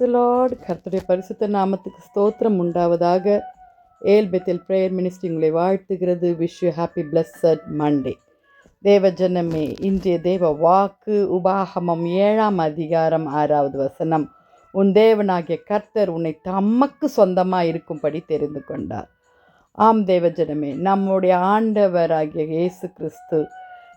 Lord கர்த்தருடைய பரிசுத்த நாமத்துக்கு ஸ்தோத்திரம் உண்டாவதாக ஏல் பெத்தில் ப்ரேயர் மினிஸ்ட்ரி உங்களை வாழ்த்துகிறது. Wish you happy blessed Monday தேவ ஜனமே இன்றைய தேவ வாக்கு உபாகமம் ஏழாம் அதிகாரம் ஆறாவது வசனம். உன் தேவனாகிய கர்த்தர் உன்னை தமக்கு சொந்தமாக இருக்கும்படி தெரிந்து கொண்டார். ஆம் தேவஜனமே நம்முடைய ஆண்டவராகிய இயேசு கிறிஸ்து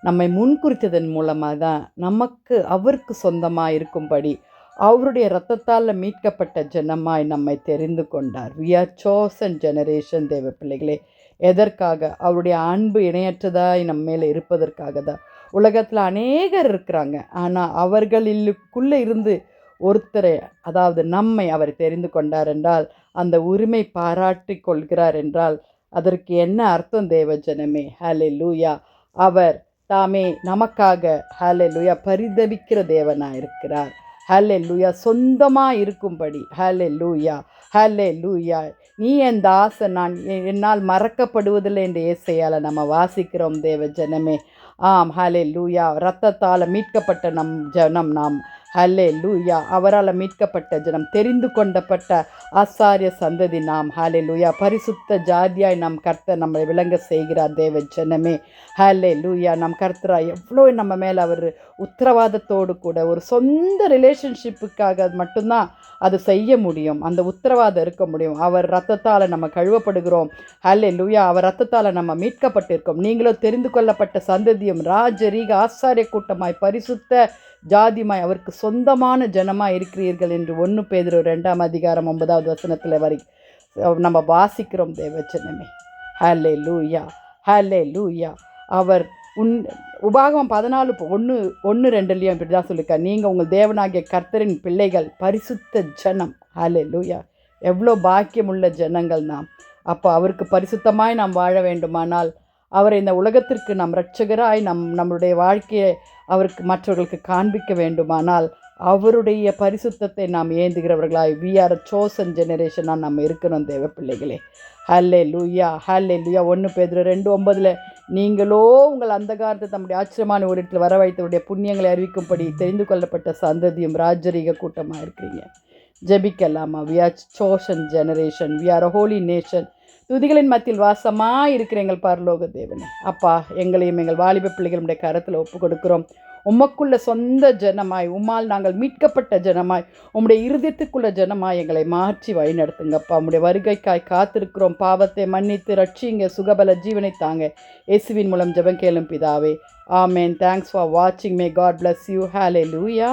நம்மை முன்குறித்ததன் மூலமாக தான் நமக்கு அவருக்கு சொந்தமாக இருக்கும்படி அவருடைய ரத்தத்தால் மீட்கப்பட்ட ஜனமாய் நம்மை தெரிந்து கொண்டார். வி ஆர் சோசன் ஜெனரேஷன் தேவ பிள்ளைகளே. எதற்காக? அவருடைய அன்பு இணையற்றதாய் நம்ம மேலே இருப்பதற்காக தான். உலகத்தில் அநேகர் இருக்கிறாங்க. ஆனால் அவர்களிலுக்குள்ளே இருந்து ஒருத்தரை அதாவது நம்மை அவர் தெரிந்து கொண்டார் என்றால் அந்த உரிமை பாராட்டி கொள்கிறார் என்றால் அதற்கு என்ன அர்த்தம் தேவ ஜனமே? ஹலே லூயா அவர் தாமே நமக்காக ஹலே லூயா பரிதவிக்கிற தேவனாக இருக்கிறார் ஹலே லூயா சொந்தமாக இருக்கும்படி. ஹலே லூயா ஹலே லூயா நீ என் தாசன் நான் என்னால் மறக்கப்படுவதில்லை என்று ஏசையால் நம்ம வாசிக்கிறோம் தேவ ஜனமே. ஆம் ஹலே லூயா ரத்தத்தால் மீட்கப்பட்ட நம் ஜனம் நாம். ஹல்லே லூயா அவரால் மீட்கப்பட்ட ஜனம் தெரிந்து கொண்டப்பட்ட ஆசாரிய சந்ததி நாம். ஹலே லூயா பரிசுத்த ஜாதியாய் நம் கர்த்தர் நம்மை விளங்க செய்கிறார் தேவ ஜனமே. ஹலே லூயா நம் கர்த்தரா எவ்வளோ நம்ம மேலே அவர் உத்தரவாதத்தோடு கூட ஒரு சொந்த ரிலேஷன்ஷிப்புக்காக மட்டும்தான் அது செய்ய முடியும். அந்த உத்தரவாதம் இருக்க முடியும். அவர் ரத்தத்தால் நம்ம கழுவப்படுகிறோம். ஹல்லே லூயா அவர் ரத்தத்தால் நம்ம மீட்கப்பட்டிருக்கோம். நீங்களும் தெரிந்து கொள்ளப்பட்ட சந்ததியும் ராஜரீக ஆசாரிய கூட்டமாய் பரிசுத்த ஜாதிமாய் அவருக்கு சொந்தமான ஜனமாக இருக்கிறீர்கள் என்று ஒன்று பேதிரு ரெண்டாம் அதிகாரம் ஒன்பதாவது வசனத்தில் வரை நம்ம வாசிக்கிறோம் தேவச்சனமே ஹலே லூயா ஹலே லூயா அவர் உன் உபாகம் பதினாலு ஒன்று ஒன்று ரெண்டுலேயும் இப்படி தான் சொல்லியிருக்கார் நீங்கள் உங்கள் தேவனாகிய கர்த்தரின் பிள்ளைகள் பரிசுத்த ஜனம். ஹலே லூயா எவ்வளோ பாக்கியமுள்ள ஜனங்கள் நாம். அப்போ அவருக்கு பரிசுத்தமாய் நாம் வாழ வேண்டுமானால் அவரை இந்த உலகத்திற்கு நம் ரட்சகராய் நம் நம்மளுடைய வாழ்க்கையை அவருக்கு மற்றவர்களுக்கு காண்பிக்க வேண்டுமானால் அவருடைய பரிசுத்தத்தை நாம் ஏந்துகிறவர்களாய். வி ஆர் சோசன் ஜெனரேஷனாக நம்ம இருக்கணும் தேவ பிள்ளைகளே. ஹல்லே லூயா ஹல்லே லூயா ஒன்று பேர் ரெண்டு ஒன்பதில் நீங்களோ உங்கள் அந்த காலத்தை தம்முடைய ஆச்சரியமான ஒரு இடத்தில் வரவைத்தவருடைய புண்ணியங்களை அறிவிக்கும்படி தெரிந்து கொள்ளப்பட்ட சந்ததியும் ராஜரீக கூட்டமாக இருக்கிறீங்க. ஜெபிக்கலாமா? We are chosen generation we are holy nation துதிகளின் மத்தியில் வாசமாக இருக்கிற எங்கள் பரலோக தேவனே. அப்பா எங்களையும் எங்கள் வாலிப பிள்ளைகளுடைய கரத்தில் ஒப்பு கொடுக்குறோம் உமக்குள்ள சொந்த ஜனமாய் உம்மால் நாங்கள் மீட்கப்பட்ட ஜனமாய் உம்முடைய இருதயத்துக்குள்ள ஜனமாய் எங்களை மாற்றி வழிநடத்துங்கப்பா உம்முடைய வருகைக்காய் காத்திருக்கிறோம். பாவத்தை மன்னித்து ரட்சிங்க சுகபல ஜீவனை தாங்க. இயேசுவின் மூலம் ஜெபம் கேளும் பிதாவே. ஆமேன். தேங்க்ஸ் ஃபார் வாட்சிங் may God bless you hallelujah